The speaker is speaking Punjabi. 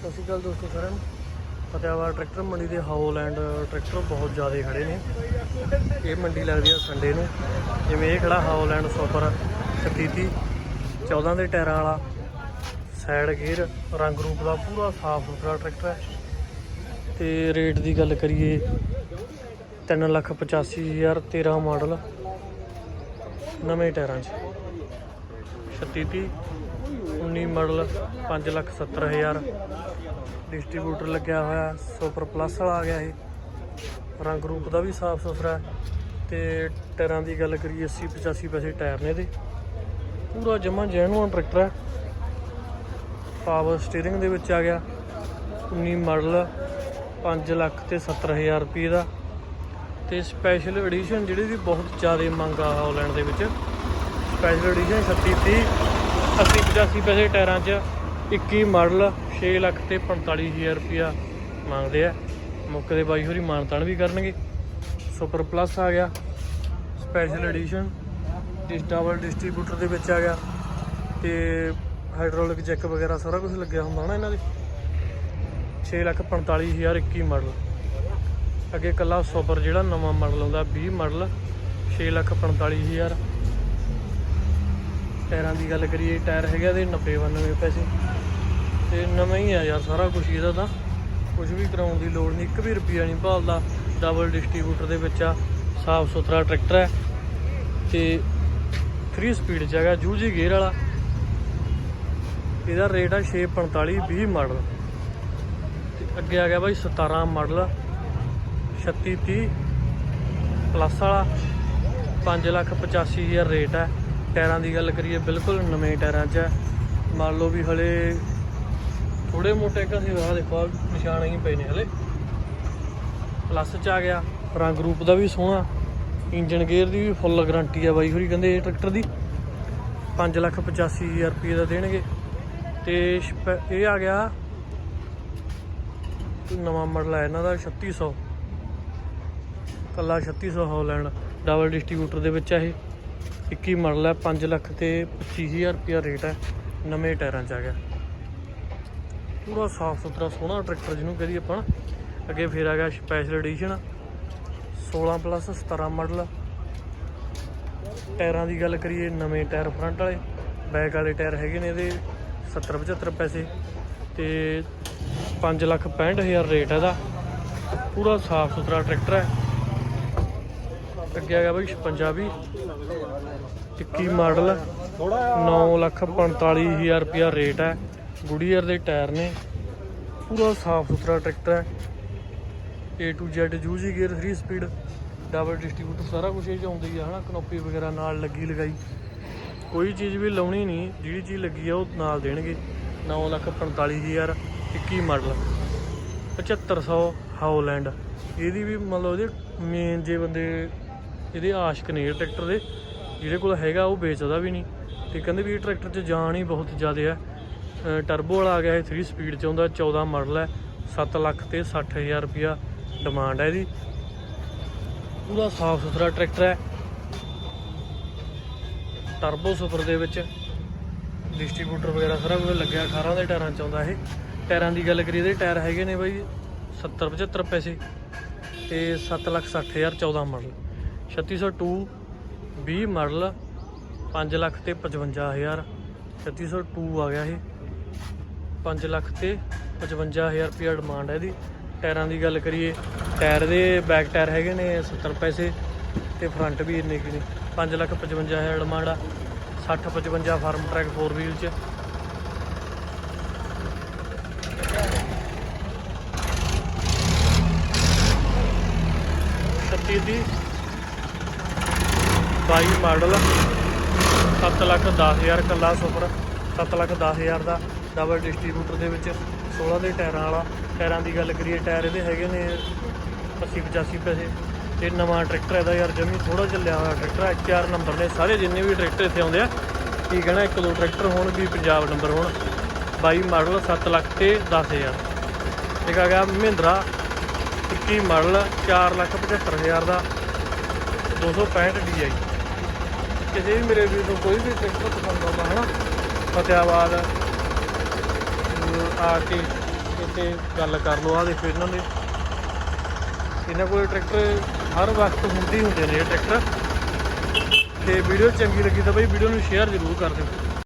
ਸਤਿ ਸ਼੍ਰੀ ਅਕਾਲ ਦੋਸਤੋ ਸਾਰਿਆਂ ਨੂੰ। ਫਤਿਆਬਾਦ ਟਰੈਕਟਰ ਮੰਡੀ ਦੇ ਹਾਉਲੈਂਡ ਟਰੈਕਟਰ ਬਹੁਤ ਜ਼ਿਆਦਾ ਖੜੇ ਨੇ। ਇਹ ਮੰਡੀ ਲੱਗਦੀ ਆ ਸੰਡੇ ਨੂੰ। ਜਿਵੇਂ ਇਹ ਖੜਾ ਹਾਉਲੈਂਡ ਸੁਪਰ 33 14 ਦੇ ਟਾਇਰਾਂ ਵਾਲਾ ਸਾਈਡ ਗੇਅਰ ਰੰਗ ਰੂਪ ਦਾ ਪੂਰਾ ਸਾਫ਼ ਸੁਥਰਾ ਟਰੈਕਟਰ ਹੈ। ਤੇ ਰੇਟ ਦੀ ਗੱਲ ਕਰੀਏ 385000 13 ਮਾਡਲ, ਨਵੇਂ ਟਾਇਰਾਂ 'ਚ। 36 19 ਮਾਡਲ 570000 ਡਿਸਟ੍ਰੀਬਿਊਟਰ ਲੱਗਿਆ ਹੋਇਆ ਸੁਪਰ ਪਲੱਸ ਵਾਲਾ ਆ ਗਿਆ ਇਹ। ਰੰਗ ਰੂਪ ਦਾ ਵੀ ਸਾਫ਼ ਸੁਥਰਾ ਹੈ ਤੇ ਟਾਇਰਾਂ ਦੀ ਗੱਲ ਕਰੀਏ 80 85 ਪੈਸੇ ਟਾਇਰ ਨੇ ਇਹਦੇ। ਪੂਰਾ ਜਮਾ ਜੈਨੂਅਨ ਟਰੈਕਟਰ ਹੈ। ਪਾਵਰ ਸਟੀਅਰਿੰਗ ਦੇ ਵਿੱਚ ਆ ਗਿਆ। 19 ਮਾਡਲ 5 ਲੱਖ ਤੇ 70000 ਰੁਪਏ ਦਾ। ਤੇ ਸਪੈਸ਼ਲ ਐਡੀਸ਼ਨ ਜਿਹੜੀ ਦੀ ਬਹੁਤ ਜ਼ਿਆਦਾ ਮੰਗ ਆ ਹਾਲੈਂਡ ਦੇ ਵਿੱਚ। ਸਪੈਸ਼ਲ ਐਡੀਸ਼ਨ 36 30 80 85 ਪੈਸੇ ਟਾਇਰਾਂ 'ਚ 21 ਮਾਡਲ 6 ਲੱਖ ਤੇ 45000 ਰੁਪਿਆ ਮੰਗਦੇ ਆ। ਮੁੱਕਦੇ ਬਾਈ ਹੋਰੀ ਮਾਨਤਾਨ ਵੀ ਕਰਨਗੇ। ਸੁਪਰ ਪਲੱਸ ਆ ਗਿਆ। ਸਪੈਸ਼ਲ ਐਡੀਸ਼ਨ ਇਸ ਡਬਲ ਡਿਸਟ੍ਰੀਬਿਊਟਰ ਦੇ ਵਿੱਚ ਆ ਗਿਆ। ਤੇ ਹਾਈਡ੍ਰੋਲਿਕ ਚੈੱਕ ਵਗੈਰਾ ਸਾਰਾ ਕੁਝ ਲੱਗਿਆ ਹੁੰਦਾ ਨਾ ਇਹਨਾਂ ਦੇ। 6 ਲੱਖ 45000 21 ਮਾਡਲ। ਅੱਗੇ ਕੱਲਾ ਸੁਪਰ ਜਿਹੜਾ ਨਵਾਂ ਮਾਡਲ ਆਉਂਦਾ 20 ਮਾਡਲ 6 ਲੱਖ 45000 ਟਾਇਰਾਂ ਦੀ ਗੱਲ ਕਰੀਏ, ਟਾਇਰ ਹੈਗਾ ਦੇ 90 92 ਪੈਸੇ। ਤੇ ਨਵਾਂ ਹੀ ਆ ਯਾਰ ਸਾਰਾ ਕੁਝ ਇਹਦਾ ਤਾਂ। ਕੁਝ ਵੀ ਕਰਾਉਣ ਦੀ ਲੋੜ ਨਹੀਂ, ਇੱਕ ਵੀ ਰੁਪਿਆ ਨਹੀਂ ਭਾਲਦਾ। ਡਬਲ ਡਿਸਟ੍ਰੀਬਿਊਟਰ ਦੇ ਵਿੱਚ ਆ, ਸਾਫ਼ ਸੁਥਰਾ ਟਰੈਕਟਰ ਹੈ। ਤੇ 3 ਸਪੀਡ ਚ ਹੈਗਾ, ਜੂਜੀ ਗੇਅਰ ਵਾਲਾ। ਇਹਦਾ ਰੇਟ ਆ 645 20 ਮਾਡਲ ਤੇ ਅੱਗੇ ਆ ਗਿਆ ਬਾਈ 17 ਮਾਡਲ 36 30 ਪਲੱਸ ਵਾਲਾ। 5 ਲੱਖ 85000 ਰੇਟ ਹੈ ਟਾਇਰਾਂ ਦੀ ਗੱਲ ਕਰੀਏ, ਬਿਲਕੁਲ ਨਵੇਂ ਟਾਇਰਾਂ 'ਚ ਹੈ। ਮੰਨ ਲਓ ਵੀ ਹਲੇ ਥੋੜੇ ਮੋਟੇ ਕਸੇ ਆ ਦੇਖੋ ਨਿਸ਼ਾਨ ਹੀ ਪਏ ਨੇ ਹਲੇ। ਪਲੱਸ 'ਚ ਆ ਗਿਆ, ਰੰਗ ਰੂਪ ਦਾ ਵੀ ਸੋਹਣਾ ਇੰਜਨ ਗੇਅਰ ਦੀ ਵੀ ਫੁੱਲ ਗਾਰੰਟੀ ਆ ਬਾਈ ਹੋਰੀ, ਕਹਿੰਦੇ ਇਹ ਟਰੈਕਟਰ ਦੀ। 5 ਲੱਖ 85000 ਰੁਪਏ ਦਾ ਦੇਣਗੇ। ਤੇ ਇਹ ਆ ਗਿਆ ਨਵਾਂ ਮਾਡਲ ਹੈ ਇਹਨਾਂ ਦਾ 3600 ਕੱਲਾ 3600 ਹੌਲੈਂਡ ਡਬਲ ਡਿਸਟ੍ਰੀਬਿਊਟਰ ਦੇ ਵਿੱਚ ਆ ਇਹ। 21 ਮਾਡਲ ਹੈ 5 ਲੱਖ ਤੇ 25000 ਰੁਪਿਆ ਰੇਟ ਹੈ, ਨਵੇਂ ਟਾਇਰਾਂ 'ਚ ਆ ਗਿਆ। ਪੂਰਾ ਸਾਫ਼ ਸੁਥਰਾ ਸੋਹਣਾ ਟਰੈਕਟਰ ਜਿਹਨੂੰ ਕਹਦੀ ਆਪਾਂ। ਅੱਗੇ ਫਿਰ ਆ ਗਿਆ ਸਪੈਸ਼ਲ ਐਡੀਸ਼ਨ 16 ਪਲੱਸ 17 ਮਾਡਲ ਟਾਇਰਾਂ ਦੀ ਗੱਲ ਕਰੀਏ, ਨਵੇਂ ਟਾਇਰ ਫਰੰਟ ਵਾਲੇ ਬੈਕ ਵਾਲੇ ਟਾਇਰ ਹੈਗੇ ਨੇ ਇਹਦੇ 70 75 ਪੈਸੇ ਤੇ 5 ਲੱਖ 65000 ਰੇਟ ਇਹਦਾ। ਪੂਰਾ ਸਾਫ਼ ਸੁਥਰਾ ਟਰੈਕਟਰ ਹੈ। ਅੱਗੇ ਆ ਗਿਆ ਬਈ 56 ਵੀ 21 ਮਾਡਲ 9 ਲੱਖ 45000 ਰੁਪਿਆ ਰੇਟ ਹੈ। ਗੁਡੀਅਰ ਦੇ ਟਾਇਰ ਨੇ। ਪੂਰਾ ਸਾਫ਼ ਸੁਥਰਾ ਟਰੈਕਟਰ ਹੈ। A to Z ਜੂਜੀ ਗੇਅਰ 3 ਸਪੀਡ ਡਬਲ ਡਿਸਟ੍ਰੀਬਿਊਟਰ ਸਾਰਾ ਕੁਝ ਇਹ 'ਚ ਆਉਂਦੀ ਹੀ ਆ, ਹਨਾ? ਕਨੋਪੀ ਵਗੈਰਾ ਨਾਲ ਲੱਗੀ ਲਗਾਈ। ਕੋਈ ਚੀਜ਼ ਵੀ ਲਾਉਣੀ ਨਹੀਂ, ਜਿਹੜੀ ਚੀਜ਼ ਲੱਗੀ ਆ, ਉਹ ਨਾਲ ਦੇਣਗੇ। 9 ਲੱਖ 45000 21 ਮਾਡਲ। 7500 ਹਾਉਲੈਂਡ ਇਹਦੀ ਵੀ ਮਤਲਬ ਇਹਦੇ ਮੇਨ ਜੇ ਬੰਦੇ, ਇਹਦੇ ਆਸ਼ਕ ਨੇ ਟਰੈਕਟਰ ਦੇ। ਜਿਹਦੇ ਕੋਲ ਹੈਗਾ ਉਹ ਵੇਚਦਾ ਵੀ ਨਹੀਂ ਤੇ ਕਹਿੰਦੇ ਵੀ ਇਹ ਟਰੈਕਟਰ 'ਚ ਜਾਨ ਹੀ ਬਹੁਤ ਜ਼ਿਆਦਾ ਹੈ ਟਰਬੋ ਵਾਲਾ ਆ ਗਿਆ ਇਹ 3 ਸਪੀਡ 'ਚ ਆਉਂਦਾ 14 ਮਾਡਲ ਹੈ 7 ਲੱਖ ਤੇ 60000 ਰੁਪਿਆ ਡਿਮਾਂਡ ਹੈ ਇਹਦੀ। ਪੂਰਾ ਸਾਫ਼ ਸੁਥਰਾ ਟਰੈਕਟਰ ਹੈ। ਟਰਬੋ ਸੁਪਰ ਦੇ ਵਿੱਚ ਡਿਸਟ੍ਰੀਬਿਊਟਰ ਵਗੈਰਾ ਸਾਰਾ ਕੁਝ ਲੱਗਿਆ 18 ਦੇ ਟਾਇਰਾਂ ਚ ਆਉਂਦਾ ਇਹ। ਟਾਇਰਾਂ ਦੀ ਗੱਲ ਕਰੀਏ ਇਹਦੇ ਟਾਇਰ ਹੈਗੇ ਨੇ ਬਾਈ 70 75 ਪੈਸੇ ਤੇ 7 ਲੱਖ 60 ਹਜ਼ਾਰ 14 ਮਾਡਲ 3602 20 ਮਾਡਲ 5 ਲੱਖ ਤੇ 55 ਹਜ਼ਾਰ। 3602 ਆ ਗਿਆ ਇਹ। 5 ਲੱਖ ਤੇ 55 ਹਜ਼ਾਰ ਰੁਪਇਆ ਡਿਮਾਂਡ ਹੈ ਇਹਦੀ। ਟਾਇਰਾਂ ਦੀ ਗੱਲ ਕਰੀਏ, ਟਾਇਰ ਦੇ ਬੈਕ ਟਾਇਰ ਹੈਗੇ ਨੇ 70 ਪੈਸੇ ਤੇ ਫਰੰਟ ਵੀ ਇੰਨੇ ਕੀ ਨੇ। 5 ਲੱਖ 55 ਹਜ਼ਾਰ ਡਿਮਾਂਡ ਆ। 60 55 ਫਾਰਮ ਟਰੈਕ 4 ਵੀਲ ਚ। ਛੱਤੀ ਦੀ 22 ਮਾਡਲ 7 ਲੱਖ 10 ਹਜ਼ਾਰ ਕੱਲਾ ਸੁਪਰ 7 ਲੱਖ 10 ਹਜ਼ਾਰ ਦਾ ਡਬਲ ਡਿਸਟ੍ਰੀਬਿਊਟਰ ਦੇ ਵਿੱਚ 16 ਦੇ ਟਾਇਰਾਂ ਵਾਲਾ। ਟਾਇਰਾਂ ਦੀ ਗੱਲ ਕਰੀਏ, ਟਾਇਰ ਇਹਦੇ ਹੈਗੇ ਨੇ 80 85 ਪੈਸੇ। ਤੇ ਨਵਾਂ ਟਰੈਕਟਰ ਇਹਦਾ ਯਾਰ ਜਮੀ ਥੋੜਾ ਚੱਲਿਆ ਹੋਇਆ ਟਰੈਕਟਰ ਹੈ ਚਾਰ ਨੰਬਰ ਨੇ। ਸਾਰੇ ਜਿੰਨੇ ਵੀ ਟਰੈਕਟਰ ਇੱਥੇ ਆਉਂਦੇ ਆ, ਕੀ ਕਹਿਣਾ, ਇੱਕ ਦੋ ਟਰੈਕਟਰ ਹੋਣ ਵੀ ਪੰਜਾਬ ਨੰਬਰ ਹੋਣ। 22 ਮਾਡਲ 7 ਲੱਖ ਤੇ 10000 ਇੱਕ ਆ ਗਿਆ ਮਹਿੰਦਰਾ 21 ਮਾਡਲ 4 ਲੱਖ 75000 ਦਾ। 265 DI ਕਿਸੇ ਵੀ ਮੇਰੇ ਵੀਰ ਨੂੰ ਕੋਈ ਵੀ ਟਰੈਕਟਰ ਪਸੰਦ ਆਉਂਦਾ ਹੈ ਨਾ ਫਤਿਆਬਾਦ ਆ ਕੇ ਕੇ ਗੱਲ ਕਰ ਲਓ ਆ ਦੇਖੋ ਇਹਨਾਂ ਦੇ। ਇਹਨਾਂ ਕੋਲ ਟਰੈਕਟਰ ਹਰ ਵਕਤ ਹੁੰਦੀ ਹੁੰਦੇ ਨੇ ਇਹ ਟਰੈਕਟਰ। ਤੇ ਵੀਡੀਓ ਚੰਗੀ ਲੱਗੀ ਤਾਂ ਬਈ ਵੀਡੀਓ ਨੂੰ ਸ਼ੇਅਰ ਜ਼ਰੂਰ ਕਰ ਦਿਓ।